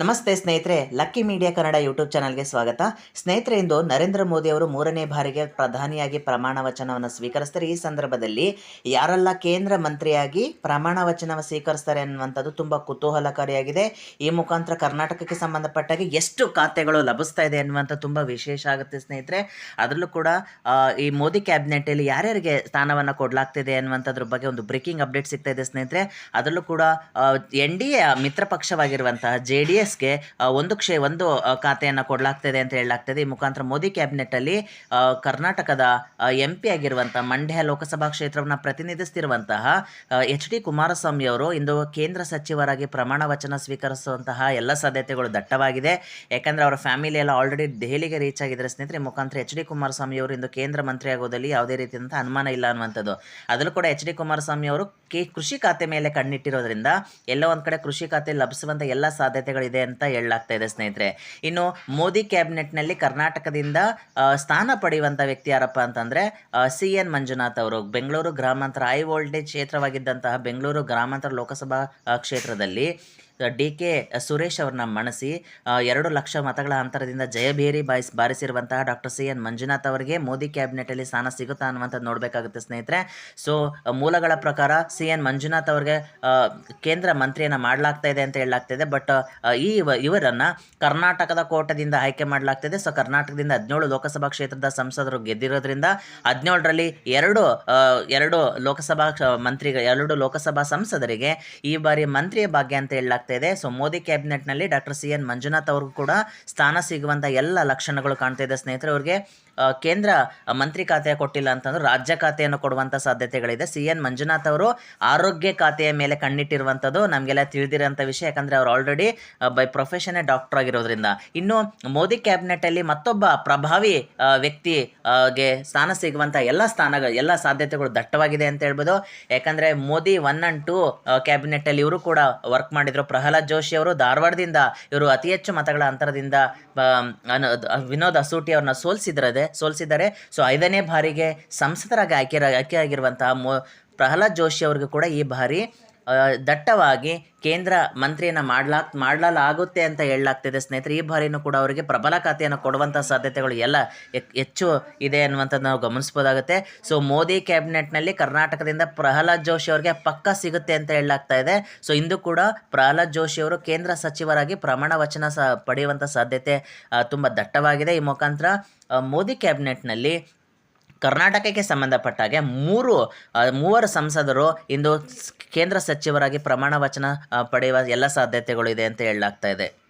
ನಮಸ್ತೆ ಸ್ನೇಹಿತರೆ, lucky media Kannada YouTube ಚಾನಲ್ಗೆ ಸ್ವಾಗತ. ಸ್ನೇಹಿತರೆ, ಇಂದು ನರೇಂದ್ರ ಮೋದಿ ಅವರು ಮೂರನೇ ಬಾರಿಗೆ ಪ್ರಧಾನಿಯಾಗಿ ಪ್ರಮಾಣ ವಚನವನ್ನು ಸ್ವೀಕರಿಸ್ತಾರೆ. ಈ ಸಂದರ್ಭದಲ್ಲಿ ಯಾರೆಲ್ಲ ಕೇಂದ್ರ ಮಂತ್ರಿಯಾಗಿ ಪ್ರಮಾಣ ವಚನ ಸ್ವೀಕರಿಸ್ತಾರೆ ಅನ್ನುವಂಥದ್ದು ತುಂಬ ಕುತೂಹಲಕಾರಿಯಾಗಿದೆ. ಈ ಮುಖಾಂತರ ಕರ್ನಾಟಕಕ್ಕೆ ಸಂಬಂಧಪಟ್ಟಾಗೆ ಎಷ್ಟು ಖಾತೆಗಳು ಲಭಿಸ್ತಾ ಇದೆ ಅನ್ನುವಂಥ ತುಂಬ ವಿಶೇಷ ಆಗುತ್ತೆ ಸ್ನೇಹಿತರೆ. ಅದರಲ್ಲೂ ಕೂಡ ಈ ಮೋದಿ ಕ್ಯಾಬಿನೆಟಲ್ಲಿ ಯಾರ್ಯಾರಿಗೆ ಸ್ಥಾನವನ್ನು ಕೊಡಲಾಗ್ತಿದೆ ಅನ್ನುವಂಥದ್ರ ಬಗ್ಗೆ ಒಂದು ಬ್ರೇಕಿಂಗ್ ಅಪ್ಡೇಟ್ ಸಿಗ್ತಾ ಇದೆ ಸ್ನೇಹಿತರೆ. ಅದರಲ್ಲೂ ಕೂಡ ಎನ್ ಡಿ ಎ ಮಿತ್ರ ಪಕ್ಷವಾಗಿರುವಂತಹ ಜೆ ಡಿ ಎಸ್ಗೆ ಒಂದು ಕ್ಷೇ, ಒಂದು ಖಾತೆಯನ್ನು ಕೊಡಲಾಗ್ತದೆ ಅಂತ ಹೇಳಲಾಗ್ತದೆ. ಈ ಮುಖಾಂತರ ಮೋದಿ ಕ್ಯಾಬಿನೆಟ್ಟಲ್ಲಿ ಕರ್ನಾಟಕದ ಎಂ ಪಿ ಆಗಿರುವಂತಹ ಮಂಡ್ಯ ಲೋಕಸಭಾ ಕ್ಷೇತ್ರವನ್ನು ಪ್ರತಿನಿಧಿಸ್ತಿರುವಂತಹ ಎಚ್ ಡಿ ಕುಮಾರಸ್ವಾಮಿ ಅವರು ಇಂದು ಕೇಂದ್ರ ಸಚಿವರಾಗಿ ಪ್ರಮಾಣ ವಚನ ಸ್ವೀಕರಿಸುವಂತಹ ಎಲ್ಲ ಸಾಧ್ಯತೆಗಳು ದಟ್ಟವಾಗಿದೆ. ಯಾಕಂದ್ರೆ ಅವರ ಫ್ಯಾಮಿಲಿ ಎಲ್ಲ ಆಲ್ರೆಡಿ ದೆಹಲಿಗೆ ರೀಚ್ ಆಗಿದ್ದಾರೆ. ಸ್ನೇಹಿತರೆ ಮುಖಾಂತರ ಎಚ್ ಡಿ ಕುಮಾರಸ್ವಾಮಿ ಅವರು ಇಂದು ಕೇಂದ್ರ ಮಂತ್ರಿ ಆಗೋದಲ್ಲಿ ಯಾವುದೇ ರೀತಿಯಾದಂಥ ಅನುಮಾನ ಇಲ್ಲ ಅನ್ನುವಂಥದ್ದು. ಅದರಲ್ಲೂ ಕೂಡ ಎಚ್ ಡಿ ಕುಮಾರಸ್ವಾಮಿ ಅವರು ಕೃಷಿ ಖಾತೆ ಮೇಲೆ ಕಣ್ಣಿಟ್ಟಿರೋದ್ರಿಂದ, ಎಲ್ಲ ಒಂದು ಕಡೆ ಕೃಷಿ ಖಾತೆ ಲಭಿಸುವಂಥ ಎಲ್ಲ ಸಾಧ್ಯತೆಗಳಿದೆ. ಅಂತ ಹೇಳಲಾಗ್ತಾ ಇದೆ ಸ್ನೇಹಿತರೆ. ಇನ್ನು ಮೋದಿ ಕ್ಯಾಬಿನೆಟ್ನಲ್ಲಿ ಕರ್ನಾಟಕದಿಂದ ಸ್ಥಾನ ಪಡೆಯುವಂಥ ವ್ಯಕ್ತಿ ಯಾರಪ್ಪ ಅಂತಂದರೆ ಸಿ ಎನ್ ಮಂಜುನಾಥ್ ಅವರು. ಬೆಂಗಳೂರು ಗ್ರಾಮಾಂತರ ಹೈ ವೋಲ್ಟೇಜ್ ಕ್ಷೇತ್ರವಾಗಿದ್ದಂತಹ ಬೆಂಗಳೂರು ಗ್ರಾಮಾಂತರ ಲೋಕಸಭಾ ಕ್ಷೇತ್ರದಲ್ಲಿ ಡಿ ಕೆ ಸುರೇಶ್ ಅವ್ರನ್ನ ಮಣಿಸಿ ಎರಡು ಲಕ್ಷ ಮತಗಳ ಅಂತರದಿಂದ ಜಯಭೇರಿ ಬಾಯಿಸ್ ಬಾರಿಸಿರುವಂತಹ ಡಾಕ್ಟರ್ ಸಿ ಎನ್ ಮಂಜುನಾಥ್ ಅವರಿಗೆ ಮೋದಿ ಕ್ಯಾಬಿನೆಟಲ್ಲಿ ಸ್ಥಾನ ಸಿಗುತ್ತಾ ಅನ್ನುವಂಥದ್ದು ನೋಡಬೇಕಾಗುತ್ತೆ ಸ್ನೇಹಿತರೆ. ಸೊ, ಮೂಲಗಳ ಪ್ರಕಾರ ಸಿ ಎನ್ ಮಂಜುನಾಥ್ ಅವರಿಗೆ ಕೇಂದ್ರ ಮಂತ್ರಿಯನ್ನು ಮಾಡಲಾಗ್ತಾ ಇದೆ ಅಂತ ಹೇಳಲಾಗ್ತಿದೆ. ಬಟ್ ಈ ಇವ- ಇವರನ್ನ ಕರ್ನಾಟಕದ ಕೋಟದಿಂದ ಆಯ್ಕೆ ಮಾಡಲಾಗ್ತಿದೆ. ಸೊ, ಕರ್ನಾಟಕದಿಂದ ಹದಿನೇಳು ಲೋಕಸಭಾ ಕ್ಷೇತ್ರದ ಸಂಸದರು ಗೆದ್ದಿರೋದ್ರಿಂದ ಹದಿನೇಳರಲ್ಲಿ ಎರಡು ಎರಡು ಲೋಕಸಭಾ ಮಂತ್ರಿ ಎರಡು ಲೋಕಸಭಾ ಸಂಸದರಿಗೆ ಈ ಬಾರಿ ಮಂತ್ರಿಯ ಭಾಗ್ಯ ಅಂತ ಹೇಳಲಾಗ್ತಾ ಇದೆ ಸೊ ಮೋದಿ ಕ್ಯಾಬಿನೆಟ್ನಲ್ಲಿ ಡಾಕ್ಟರ್ ಸಿ ಎನ್ ಮಂಜುನಾಥ್ ಅವ್ರಿಗೂ ಕೂಡ ಸ್ಥಾನ ಸಿಗುವಂಥ ಎಲ್ಲ ಲಕ್ಷಣಗಳು ಕಾಣ್ತಾ ಇದೆ. ಸ್ನೇಹಿತರೆ, ಅವರಿಗೆ ಕೇಂದ್ರ ಮಂತ್ರಿ ಖಾತೆ ಕೊಟ್ಟಿಲ್ಲ ಅಂತಂದ್ರೆ ರಾಜ್ಯ ಖಾತೆಯನ್ನು ಕೊಡುವಂಥ ಸಾಧ್ಯತೆಗಳಿದೆ. ಸಿ ಎನ್ ಮಂಜುನಾಥ್ ಅವರು ಆರೋಗ್ಯ ಖಾತೆಯ ಮೇಲೆ ಕಣ್ಣಿಟ್ಟಿರುವಂಥದ್ದು ನಮಗೆಲ್ಲ ತಿಳಿದಿರೋಂಥ ವಿಷಯ. ಯಾಕಂದರೆ ಅವ್ರು ಆಲ್ರೆಡಿ ಬೈ ಪ್ರೊಫೆಷನ್ನೇ ಡಾಕ್ಟರ್ ಆಗಿರೋದ್ರಿಂದ. ಇನ್ನು ಮೋದಿ ಕ್ಯಾಬಿನೆಟಲ್ಲಿ ಮತ್ತೊಬ್ಬ ಪ್ರಭಾವಿ ವ್ಯಕ್ತಿಗೆ ಸ್ಥಾನ ಸಿಗುವಂಥ ಎಲ್ಲ ಸ್ಥಾನಗಳು ಎಲ್ಲ ಸಾಧ್ಯತೆಗಳು ದಟ್ಟವಾಗಿದೆ ಅಂತ ಹೇಳ್ಬೋದು. ಯಾಕಂದರೆ ಮೋದಿ ಒನ್ ಆ್ಯಂಡ್ ಟೂ ಕ್ಯಾಬಿನೆಟಲ್ಲಿ ಇವರು ಕೂಡ ವರ್ಕ್ ಮಾಡಿದ್ರು. ಪ್ರಹ್ಲಾದ್ ಜೋಶಿ ಅವರು ಧಾರವಾಡದಿಂದ ಇವರು ಅತಿ ಹೆಚ್ಚು ಮತಗಳ ಅಂತರದಿಂದ ವಿನೋದ್ ಅಸೂಟಿ ಅವ್ರನ್ನ ಸೋಲಿಸಿದ್ರದೆ, ಸೋಲಿಸಿದ್ದಾರೆ. ಸೊ, ಐದನೇ ಬಾರಿಗೆ ಸಂಸದರಾಗಿ ಆಯ್ಕೆ ಆಯ್ಕೆಯಾಗಿರುವಂತಹ ಮೋ, ಪ್ರಹ್ಲಾದ್ ಜೋಶಿ ಅವ್ರಿಗೂ ಕೂಡ ಈ ಬಾರಿ ದಟ್ಟವಾಗಿ ಕೇಂದ್ರ ಮಂತ್ರಿಯನ್ನು ಮಾಡ್ಲಾಕ್ ಮಾಡಲಾಗುತ್ತೆ ಅಂತ ಹೇಳಲಾಗ್ತಿದೆ ಸ್ನೇಹಿತರೆ. ಈ ಬಾರಿನೂ ಕೂಡ ಅವರಿಗೆ ಪ್ರಬಲ ಖಾತೆಯನ್ನು ಕೊಡುವಂಥ ಸಾಧ್ಯತೆಗಳು ಎಲ್ಲ ಹೆಚ್ಚು ಇದೆ ಅನ್ನುವಂಥದ್ದು ನಾವು ಗಮನಿಸ್ಬೋದಾಗುತ್ತೆ. ಸೊ ಮೋದಿ ಕ್ಯಾಬಿನೆಟ್ನಲ್ಲಿ ಕರ್ನಾಟಕದಿಂದ ಪ್ರಹ್ಲಾದ್ ಜೋಶಿ ಅವರಿಗೆ ಪಕ್ಕ ಸಿಗುತ್ತೆ ಅಂತ ಹೇಳಲಾಗ್ತಾ ಇದೆ. ಸೊ ಇಂದು ಕೂಡ ಪ್ರಹ್ಲಾದ್ ಜೋಶಿ ಅವರು ಕೇಂದ್ರ ಸಚಿವರಾಗಿ ಪ್ರಮಾಣ ವಚನ ಸ ಪಡೆಯುವಂಥ ಸಾಧ್ಯತೆ ತುಂಬ ದಟ್ಟವಾಗಿದೆ. ಈ ಮುಖಾಂತರ ಮೋದಿ ಕ್ಯಾಬಿನೆಟ್ನಲ್ಲಿ ಕರ್ನಾಟಕಕ್ಕೆ ಸಂಬಂಧಪಟ್ಟಾಗೆ ಮೂರು ಮೂವರು ಸಂಸದರು ಇಂದು ಕೇಂದ್ರ ಸಚಿವರಾಗಿ ಪ್ರಮಾಣ ವಚನ ಪಡೆಯುವ ಎಲ್ಲ ಸಾಧ್ಯತೆಗಳು ಇದೆ ಅಂತ ಹೇಳಲಾಗ್ತಾ ಇದೆ.